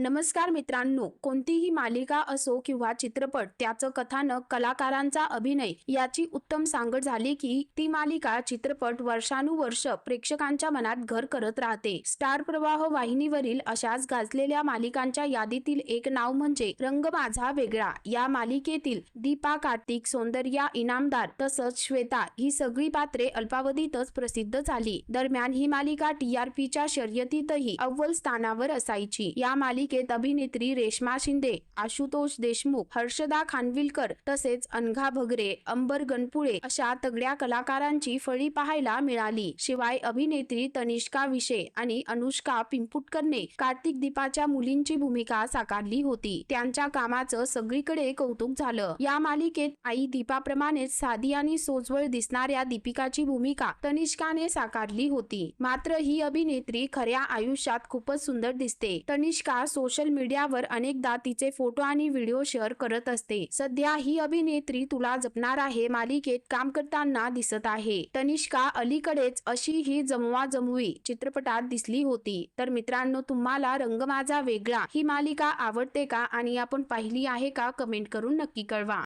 नमस्कार मित्रांनो कोणतीही मालिका असो किंवा चित्रपट त्याचं कथानक कलाकारांचा अभिनय याची उत्तम सांगड झाली की ती मालिका चित्रपट वर्षानुवर्ष प्रेक्षकांच्या मनात घर करत राहते. स्टार प्रवाह वाहिनीवरील अशाच गाजलेल्या मालिकांच्या यादीतील एक नाव म्हणजे रंग माझा वेगळा. या मालिकेतील दीपा कार्तिक सौंदर्या इनामदार तसंच श्वेता ही सगळी पात्रे अल्पावधीतच प्रसिद्ध झाली. दरम्यान ही मालिका टीआरपीच्या शर्यतीतही अव्वल स्थानावर असायची. या मालिकेत अभिनेत्री रेश्मा शिंदे आशुतोष देशमुख हर्षदा खानविलकर तसेच अनघा भगरे अंबर गणपुळे अशा तगड्या कलाकारांची फळी पाहायला मिळाली. शिवाय अभिनेत्री तनिष्का विशे आणि अनुष्का पिंपुटकरने कार्तिक दीपाच्या मुलींची भूमिका साकारली होती. त्यांच्या कामाचं सगळीकडे कौतुक झालं. या मालिकेत आई दीपाप्रमाणेच साधी आणि सोजवळ दिसणाऱ्या दीपिकाची भूमिका तनिष्काने साकारली होती. मात्र ही अभिनेत्री खऱ्या आयुष्यात खूपच सुंदर दिसते. तनिष्का सोशल मीडियावर अनेकदा तिचे फोटो आणि व्हिडिओ शेअर करत असते. सध्या ही अभिनेत्री तुला जपणार आहे मालिकेत काम करताना दिसत आहे. तनिष्का अलीकडेच अशी ही जमवा जमवी चित्रपटात दिसली होती. तर मित्रांनो तुम्हाला रंग माझा वेगळा ही मालिका आवडते का आणि आपण पाहिली आहे का कमेंट करून नक्की कळवा.